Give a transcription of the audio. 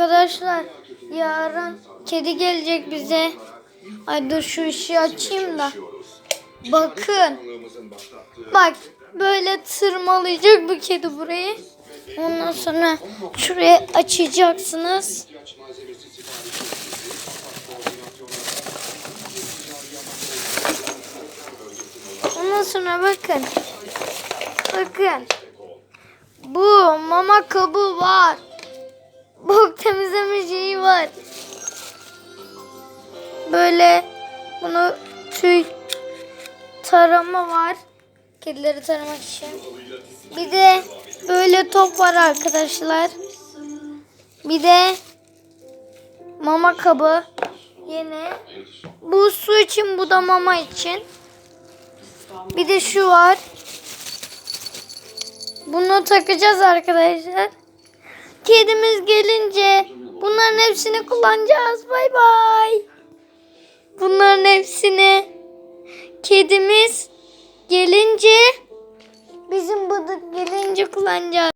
Arkadaşlar yarın kedi gelecek bize. Ay dur şu ışığı açayım da. Bakın. Bak böyle tırmalayacak bu kedi burayı. Ondan sonra şuraya açacaksınız. Ondan sonra bakın. Bakın. Bu mama kabı var. Böyle bunu tüy tarama var. Kedileri taramak için. Bir de böyle top var arkadaşlar. Bir de mama kabı. Yine. Bu su için bu da mama için. Bir de şu var. Bunu takacağız arkadaşlar. Kedimiz gelince bunların hepsini kullanacağız. Bay bay. Bunların hepsini kedimiz gelince bizim bıdık gelince kullanacağız.